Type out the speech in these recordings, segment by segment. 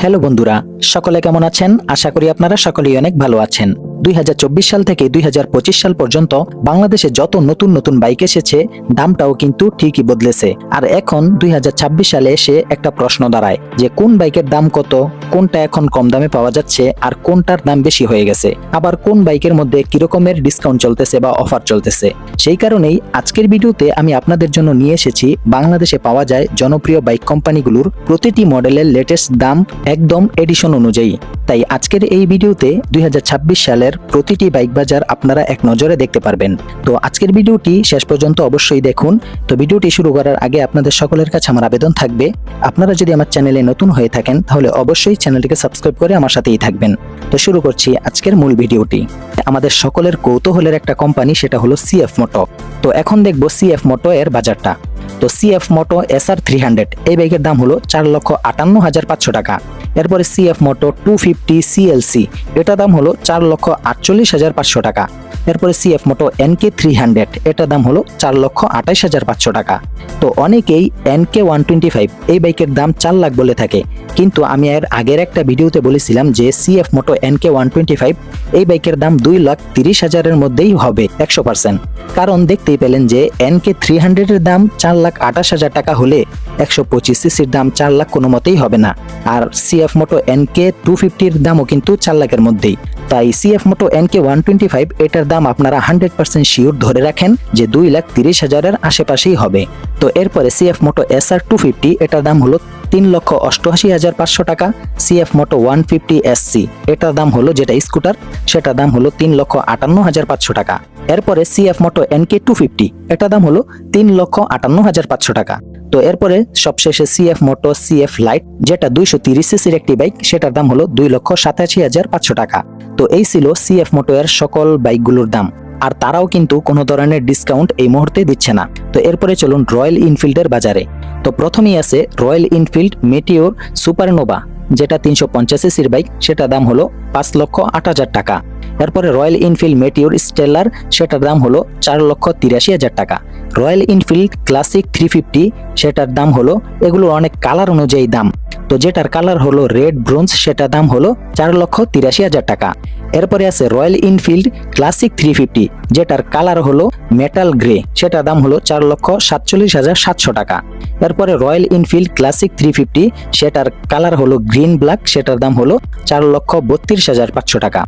Hello বন্ধুরা সকলে কেমন আছেন? আশা করি আপনারা সকলেই অনেক ভালো আছেন। দুই হাজার চব্বিশ সাল থেকে দুই হাজার পঁচিশ সাল পর্যন্ত বাংলাদেশে যত নতুন নতুন বাইক এসেছে, দামটাও কিন্তু ঠিকই বদলেছে। আর এখন দুই হাজার ছাব্বিশ সালে এসে একটা প্রশ্ন দাঁড়ায় যে কোন বাইকের দাম কত, কোনটা এখন কম দামে পাওয়া যাচ্ছে আর কোনটার দাম বেশি হয়ে গেছে? আবার কোন বাইকের মধ্যে কিরকমের ডিসকাউন্ট চলতেছে বা অফার চলতেছে? সেই কারণেই আজকের ভিডিওতে আমি আপনাদের জন্য নিয়ে এসেছি বাংলাদেশে পাওয়া যায় জনপ্রিয় বাইক কোম্পানিগুলোর প্রতিটি মডেলের লেটেস্ট দাম একদম এডিশন অনুযায়ী। তাই আজকের এই ভিডিওতে দুই হাজার ছাব্বিশ সালের প্রতিটি বাইক বাজার আপনারা এক নজরে দেখতে পারবেন। তো আজকের ভিডিওটি শেষ পর্যন্ত অবশ্যই দেখুন। তো ভিডিওটি শুরু করার আগে আপনাদের সকলের কাছে আমার আবেদন থাকবে, আপনারা যদি আমার চ্যানেলে নতুন হয়ে থাকেন, তাহলে অবশ্যই চ্যানেলটিকে সাবস্ক্রাইব করে আমার সাথেই থাকবেন। তো শুরু করছি আজকের মূল ভিডিওটি। আমাদের সকলের কৌতূহলের একটা কোম্পানি, সেটা হলো সিএফ মোটো তো এখন দেখব সিএফ মোটো এর বাজারটা। তো CF Moto S R three hundred এই বাইকের দাম হলো চার লক্ষ আটান্ন হাজার পাঁচশো টাকা। এরপরে CF Moto two fifty CLC এটা দাম হলো চার লক্ষ আটচল্লিশ হাজার পাঁচশো টাকা। এরপরে CF Moto NK three hundred এটা দাম হলো চার লক্ষ আঠাইশ হাজার পাঁচশো টাকা। তো অনেকেই এনকে ওয়ান টোয়েন্টি ফাইভ এই বাইকের দাম চার লাখ বলে থাকে। কিন্তু আমি এর আগের একটা ভিডিওতে বলেছিলাম যে CF Moto NK one twenty five এই বাইকের দাম দুই লাখ তিরিশ হাজারের মধ্যেই হবে একশো পার্সেন্ট। কারণ দেখতেই পেলেন যে এনকে থ্রি হান্ড্রেডের দাম চার লাখ আঠাশ হাজার টাকা হলে একশো পঁচিশ সিসির দাম চার লাখ কোনো মতেই হবে না। আর সিএফ মোটো এনকে টু ফিফটির দামও কিন্তু চার লাখের মধ্যেই। তাই CF Moto NK one twenty five এটার দাম আপনারা হান্ড্রেড পার্সেন্ট শিওর ধরে রাখেন যে দুই লাখ তিরিশ হাজারের আশেপাশেই হবে। তো এরপরে CF Moto S R two fifty এটার দাম হলো তিন লক্ষ অষ্টআশি হাজার পাঁচশো টাকা CF Moto one fifty SC এটার দাম হলো যেটা স্কুটার, সেটার দাম হলো তিন লক্ষ আটান্ন হাজার পাঁচশো টাকা। এরপরে CF Moto NK two fifty এটার দাম হলো তিন লক্ষ আটান্ন হাজার পাঁচশো টাকা। তো এরপরে সবশেষে সিএফ মোটো সিএফ লাইট যেটা দুইশো তিরিশ সিসির একটি বাইক, সেটার দাম হলো দুই লক্ষ সাতাশি হাজার পাঁচশো টাকা। তো এই ছিল সিএফ মোটো এর সকল বাইকগুলোর দাম। আর তারাও কিন্তু কোনো ধরনের ডিসকাউন্ট এই মুহূর্তে দিচ্ছে না। তো এরপরে চলুন রয়্যাল ইনফিল্ডের বাজারে। তো প্রথমেই আছে রয়্যাল ইনফিল্ড মেটিওর সুপারনোভা যেটা তিনশো পঞ্চাশ সিসির বাইক সেটা দাম হলো পাঁচ লক্ষ আট হাজার টাকা। এরপরে রয়্যাল ইনফিল্ড মেটিওর স্টেলার, সেটার দাম হলো চার লক্ষ তিরাশি হাজার টাকা। Royal Enfield Classic three fifty, সেটার দাম হলো, এগুলোর অনেক কালার অনুযায়ী দাম। তো যেটার কালার হলো রেড ব্রোঞ্জ, সেটার দাম হলো চার লক্ষ তিরাশি হাজার টাকা। এরপরে আছে Royal Enfield Classic three fifty, যেটার কালার হলো মেটাল গ্রে। সেটার দাম হলো চার লক্ষ সাতচল্লিশ হাজার সাতশো টাকা। এরপরে Royal Enfield Classic three fifty, সেটার কালার হলো গ্রিন ব্ল্যাক, সেটার দাম হলো চার লক্ষ বত্রিশ হাজার পাঁচশো টাকা।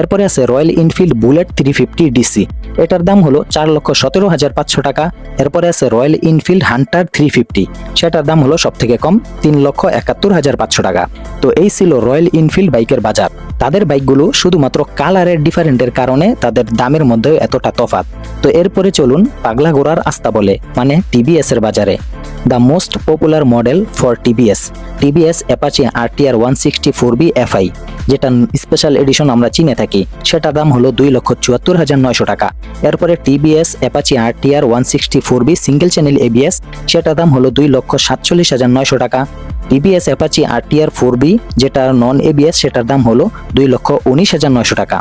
এরপরে আছে Royal Enfield Bullet three fifty DC, এটার দাম হলো চার লক্ষ সতেরো হাজার পাঁচশো টাকা। এরপরে আছে Royal Enfield Hunter three fifty, সেটার দাম হলো সব থেকে কম তিন লক্ষ একাত্তর হাজার পাঁচশো টাকা। তো এই ছিল রয়্যাল ইনফিল্ড বাইকের বাজার। তাদের বাইকগুলো শুধুমাত্র কালারের ডিফারেন্টের কারণে তাদের দামের মধ্যে এতটা তফাৎ। তো এরপরে চলুন পাগলা ঘোড়ার আস্তা বলে মানে টিবিএস এর বাজারে the most popular model for TVS TVS Apache RTR one sixty four V FI যেটা স্পেশাল এডিশন আমরা চিনে থাকি। সেটার দাম হলো দুই লক্ষ চুয়াত্তর হাজার নয়শো টাকা। এরপরে TVS Apache RTR one sixty four V single channel ABS সেটার দাম হলো দুই লক্ষ সাতচল্লিশ হাজার নয়শো টাকা। TVS Apache RTR four V যেটা নন এবিএস সেটার দাম হলো দুই লক্ষ উনিশ হাজার নয়শো টাকা।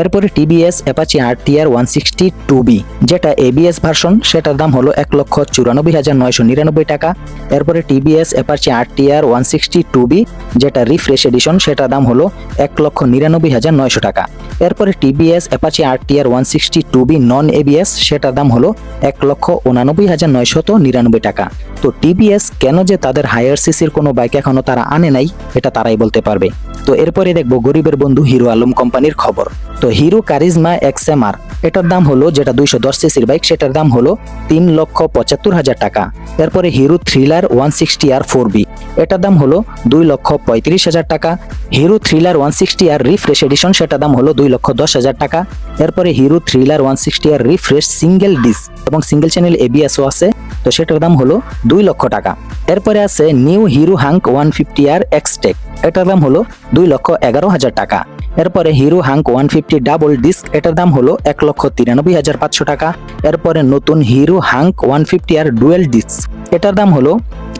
এরপরে TVS Apache R RTR one sixty two V যেটা এবিএস ভার্সন সেটার দাম হলো এক লক্ষ চুরানব্বই হাজার নয়শো নিরানব্বই টাকা। এরপরে TVS Apache R RTR one sixty two V যেটা রিফ্রেশ এডিশন সেটার দাম হলো এক লক্ষ নিরানব্বই হাজার নয়শো টাকা। এরপরে TVS Apache R RTR one sixty two V non ABS সেটার দাম হলো এক লক্ষ উনানব্বই হাজার নয়শত নিরানব্বই টাকা। তো টিবিএস কেন যে তাদের হায়ার সিসির কোনো বাইক এখনও তারা আনে নাই, এটা তারাই বলতে পারবে। তো এরপরে দেখব গরিবের বন্ধু হিরো আলম কোম্পানির খবর। তো হিরো কারিজমা এক্সএমআর এটার দাম হলো যেটা দুইশো দশ সিসির বাইক সেটার দাম হলো তিন লক্ষ পঁচাত্তর হাজার টাকা। এরপরে Hero Thriller one sixty R four V এটার দাম হলো দুই লক্ষ পঁয়ত্রিশ হাজার টাকা। Hero Thriller one sixty R refresh edition সেটার দাম হলো দুই লক্ষ দশ হাজার টাকা। এরপরে Hero Thriller one sixty R refresh single disc এবং সিঙ্গেল চ্যানেল এবিএসও আছে। তো সেটার দাম হলো দুই লক্ষ টাকা। এরপরে আছে new Hero Hunk one fifty R Xtec. এটার দাম হলো দুই লক্ষ এগারো হাজার টাকা। এরপরে Hero Hunk one fifty double disc, এটার দাম হলো এক লক্ষ তিরানব্বই হাজার পাঁচশো টাকা। এরপরে নতুন Hero Hunk one fifty R dual disc, এটার দাম হলো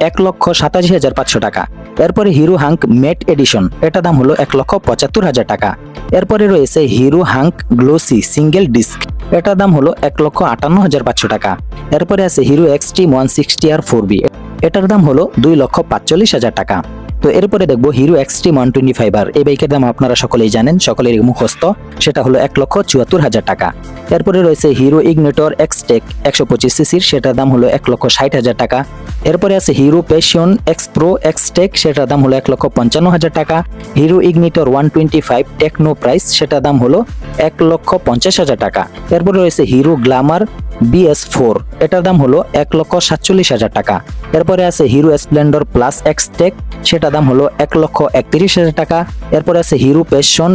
এক লক্ষ সাতাশি হাজার পাঁচশো টাকা। এরপরে হিরো হাঙ্ক মেট এডিশন, এটার দাম হলো এক লক্ষ পঁচাত্তর হাজার টাকা। এরপরে রয়েছে Hero Hunk glossy single disc, এটার দাম হলো এক লক্ষ আটান্ন হাজার পাঁচশো টাকা। এরপরে আছে Hero XT one sixty R four V. এটার দাম হলো দুই লক্ষ পাঁচচল্লিশ হাজার টাকা। তো এরপরে দেখব Hero Xtreme one twenty five R এই বাইকের দাম আপনারা সকলেই জানেন সকলের মুখস্থ। সেটা হলো এক লক্ষ চুয়াত্তর হাজার টাকা। এরপরে রয়েছে হিরো ইগনেটর এক্সটেক একশো পঁচিশ সিসির, সেটার দাম হলো এক লক্ষ ষাট হাজার টাকা। এরপরে আছে Hero Passion X Pro Xtec সেটার দাম হলো এক লক্ষ পঞ্চান্ন হাজার টাকা। Hero Ignitor one twenty five techno price সেটার দাম হলো এক লক্ষ পঞ্চাশ হাজার টাকা। এরপরে রয়েছে হিরো গ্লামার বিএস ফোর এটার দাম হলো এক লক্ষ সাতচল্লিশ হাজার টাকা। এরপরে আছে হিরো স্প্লেন্ডর প্লাস এক্সটেক সেটার দাম হলো এক লক্ষ একত্রিশ হাজার টাকা। এরপরে আছে হিরো প্যাশন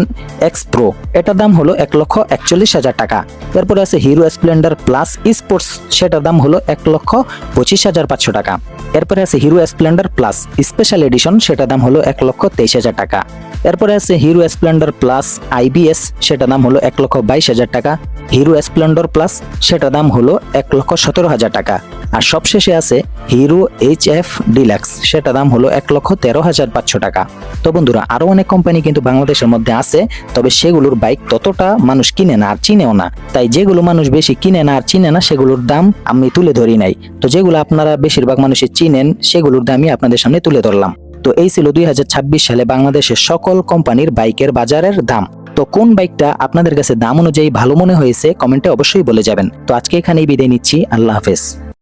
এক্স প্রো এটার দাম হলো এক লক্ষ একচল্লিশ হাজার টাকা। এরপরে আছে হিরো স্প্লেন্ডার প্লাস স্পোর্টস সেটার দাম হলো এক লক্ষ পঁচিশ হাজার পাঁচশো টাকা। এরপরে আছে Hero Splendor plus special edition সেটার দাম হলো এক লক্ষ তেইশ হাজার টাকা। এরপরে আছে হিরো স্প্লেন্ডার প্লাস আইবিএস সেটার দাম হলো এক লক্ষ বাইশ হাজার টাকা। হিরো স্প্লেন্ডর প্লাস সেটার দাম হলো এক লক্ষ সতেরো হাজার টাকা। আর সবশেষে আছে হিরো এইচ এফ ডিলাক্স। সেটা দাম হলো এক লক্ষ তেরো হাজার পাঁচশো টাকা। তো বন্ধুরা আরও অনেক কোম্পানি কিন্তু বাংলাদেশের মধ্যে আছে, তবে সেগুলোর বাইক ততটা মানুষ কিনে না আর চিনেও না। তাই যেগুলো মানুষ বেশি কিনে না আর চিনে না, সেগুলোর দাম আমি তুলে ধরি নাই। তো যেগুলো আপনারা বেশিরভাগ মানুষের চিনেন, সেগুলোর দামই আপনাদের সামনে তুলে ধরলাম। তো এই ছিল দুই হাজার ছাব্বিশ সালে বাংলাদেশের সকল কোম্পানির বাইকের বাজারের দাম। তো কোন বাইকটা আপনাদের কাছে দাম অনুযায়ী ভালো মনে হয়েছে, কমেন্টে অবশ্যই বলে যাবেন। তো আজকে এখানেই বিদায় নিচ্ছি, আল্লাহ হাফেজ।